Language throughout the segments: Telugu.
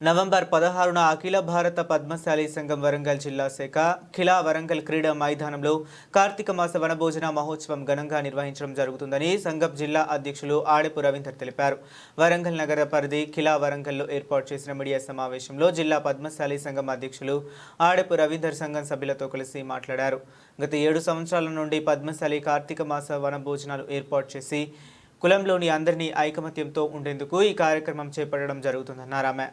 నవంబర్ పదహారున అఖిల భారత పద్మశాలి సంఘం వరంగల్ జిల్లా శాఖ ఖిలా వరంగల్ క్రీడా మైదానంలో కార్తీక మాస వనభోజన మహోత్సవం ఘనంగా నిర్వహించడం జరుగుతుందని సంఘం జిల్లా అధ్యక్షులు ఆడపు రవీందర్ తెలిపారు. వరంగల్ నగర పరిధి ఖిలా వరంగల్లో ఏర్పాటు చేసిన మీడియా సమావేశంలో జిల్లా పద్మశాలి సంఘం అధ్యక్షులు ఆడపు రవీందర్ సంఘం సభ్యులతో కలిసి మాట్లాడారు. గత ఏడు సంవత్సరాల నుండి పద్మశాలి కార్తీక మాస వనభోజనాలు ఏర్పాటు చేసి కులంలోని అందరినీ ఐకమత్యంతో ఉండేందుకు ఈ కార్యక్రమం చేపట్టడం జరుగుతుందన్నారు ఆమె.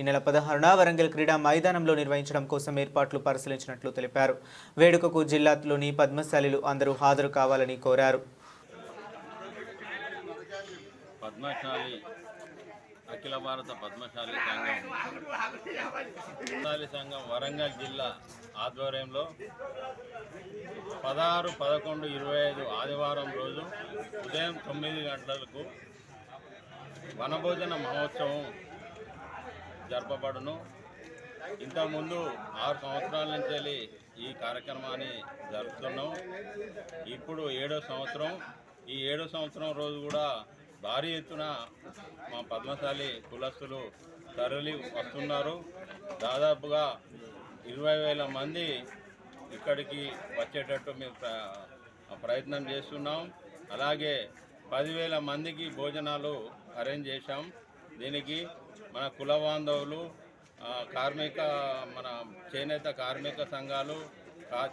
ఈ నెల పదహారున వరంగల్ క్రీడా మైదానంలో నిర్వహించడం కోసం ఏర్పాట్లు పరిశీలించినట్లు తెలిపారు. వేడుకకు జిల్లాలోని పద్మశాలిలు అందరూ హాజరు కావాలని కోరారు. పద్మశాలి అఖిల భారత పద్మశాలి సంఘం పద్మశాలి సంఘం వరంగల్ జిల్లా ఆధ్వర్యంలో పదహారు పదకొండు ఇరవై ఐదు ఆదివారం రోజు ఉదయం తొమ్మిది గంటలకు వనభోజన మహోత్సవం జరపబడును. ఇంతకుముందు ఆరు సంవత్సరాల నుంచి వెళ్ళి ఈ కార్యక్రమాన్ని జరుపుతున్నాం. ఇప్పుడు ఏడో సంవత్సరం. ఈ ఏడో సంవత్సరం రోజు కూడా భారీ ఎత్తున మా పద్మశాలి కులస్తులు తరలి వస్తున్నారు. దాదాపుగా ఇరవై వేల మంది ఇక్కడికి వచ్చేటట్టు మేము ప్ర- ప్రయత్నం చేస్తున్నాం. అలాగే పదివేల మందికి భోజనాలు అరేంజ్ చేశాం. దీనికి మన కుల బాంధవులు కార్మిక మన చేనేత కార్మిక సంఘాలు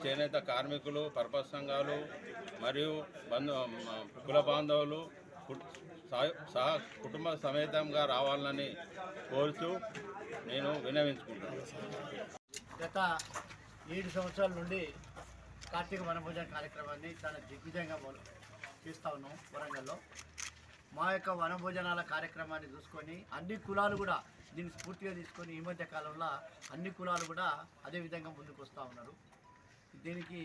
చేనేత కార్మికులు పర్పస్ సంఘాలు మరియు బంధు కుల బాంధవులు కుట్- సహ- సహ కుటుంబ సమేతంగా రావాలని కోరుతూ నేను వినవించుకుంటాను గత ఏడు సంవత్సరాల నుండి కార్తీక వనభోజన కార్యక్రమాన్ని చాలా దిగ్విజయంగా చేస్తా ఉన్నాం వరంగల్లో. మా యొక్క వనభోజనాల కార్యక్రమాన్ని చూసుకొని అన్ని కులాలు కూడా దీన్ని స్ఫూర్తిగా తీసుకొని ఈ మధ్య కాలంలో అన్ని కులాలు కూడా అదే విధంగా ముందుకు వస్తూ ఉన్నారు. దీనికి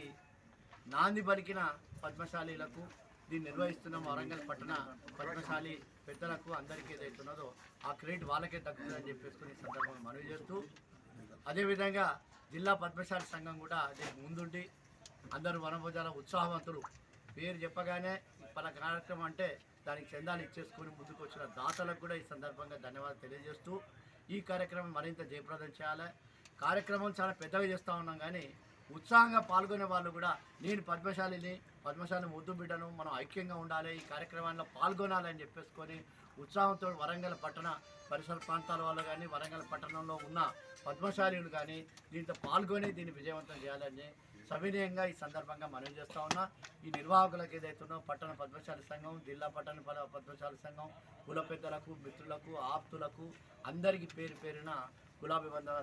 నాంది పలికిన పద్మశాలీలకు దీన్ని నిర్వహిస్తున్న. వరంగల్ పట్టణ పద్మశాలి పెద్దలకు అందరికీ ఏదైతున్నదో ఆ క్రెడిట్ వాళ్ళకే దక్కుతుందని చెప్పేసుకుని సందర్భంగా మనవి చేస్తూ అదేవిధంగా జిల్లా పద్మశాలి సంఘం కూడా దీనికి ముందుండి అందరూ వనభోజాల ఉత్సాహవంతులు. పేరు చెప్పగానే పల కార్యక్రమం అంటే దానికి చందాలు ఇచ్చేసుకొని ముందుకు వచ్చిన దాతలకు కూడా ఈ సందర్భంగా ధన్యవాదాలు తెలియజేస్తూ ఈ కార్యక్రమం మరింత జయప్రదం చేయాలి. కార్యక్రమం చాలా పెద్దగా చేస్తూ ఉన్నాం కానీ ఉత్సాహంగా పాల్గొనే వాళ్ళు కూడా నేను పద్మశాలిని పద్మశాలి ముద్దు బిడ్డను మనం ఐక్యంగా ఉండాలి ఈ కార్యక్రమాల్లో పాల్గొనాలని చెప్పేసుకొని ఉత్సాహంతో వరంగల్ పట్టణ పరిసర ప్రాంతాల వాళ్ళు కానీ వరంగల్ పట్టణంలో ఉన్న పద్మశాలీలు కానీ దీంతో పాల్గొని దీన్ని విజయవంతం చేయాలని సవినయంగా ఈ సందర్భంగా మనవి చేస్తా ఉన్నా ఈ నిర్వాహకులకు ఏదైతుందో పట్టణ పద్మశాలి సంఘం జిల్లా పట్టణ పద- పద్మశాలి సంఘం కుల పెద్దలకు మిత్రులకు ఆప్తులకు అందరికీ పేరు పేరున కులాభివందన